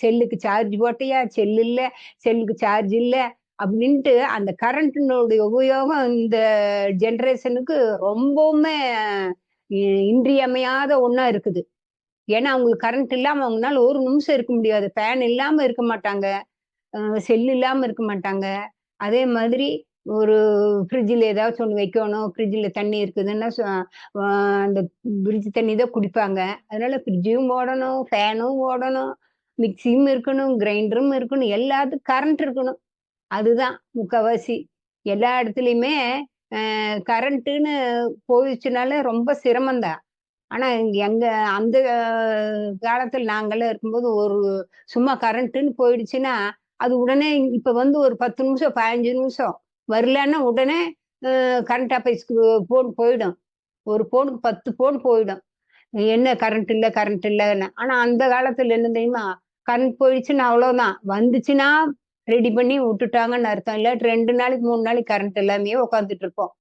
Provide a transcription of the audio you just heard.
செல்லுக்கு சார்ஜ் போட்டியா? செல் இல்லை செல்லுக்கு சார்ஜ் இல்ல அப்படின்ட்டு அந்த கரண்ட்டினுடைய உபயோகம் இந்த ஜென்ரேஷனுக்கு ரொம்பவுமே இன்றியமையாத ஒன்றா இருக்குது. ஏன்னா அவங்களுக்கு கரண்ட் இல்லாமல் அவங்களால ஒரு நிமிஷம் இருக்க முடியாது. ஃபேன் இல்லாமல் இருக்க மாட்டாங்க. செல் இல்லாமல் இருக்க மாட்டாங்க. அதே மாதிரி ஒரு ஃப்ரிட்ஜில் ஏதாச்சும் ஒன்று வைக்கணும். ஃப்ரிட்ஜில் தண்ணி இருக்குதுன்னா அந்த ஃப்ரிட்ஜ் தண்ணி தான் குடிப்பாங்க. அதனால ஃப்ரிட்ஜும் ஓடணும் ஃபேனும் ஓடணும் மிக்சியும் இருக்கணும் கிரைண்டரும் இருக்கணும் எல்லாத்துக்கும் கரண்ட் இருக்கணும். அதுதான் முக்கால்வாசி எல்லா இடத்துலையுமே கரண்ட்டுன்னு போயிடுச்சுனால ரொம்ப சிரமம்தான். இங்கே எங்கள் அந்த காலத்தில் நாங்களாம் இருக்கும்போது ஒரு சும்மா கரண்ட்டுன்னு போயிடுச்சுன்னா அது உடனே இப்போ வந்து ஒரு பத்து நிமிஷம் பதினஞ்சு நிமிஷம் வரலன்னா உடனே கரண்ட் ஆஃபீஸ்க்கு போன் போயிடும். ஒரு ஃபோனுக்கு பத்து ஃபோன் போயிடும். என்ன கரண்ட் இல்லை கரண்ட் இல்லைன்னு. ஆனா அந்த காலத்துல என்ன தெரியுமா? கரண்ட் போயிடுச்சுன்னா அவ்வளவுதான். வந்துச்சுன்னா ரெடி பண்ணி விட்டுட்டாங்கன்னு அர்த்தம். இல்லாட்டி ரெண்டு நாளைக்கு மூணு நாளைக்கு கரண்ட் எல்லாமே உட்காந்துட்டு இருப்போம்.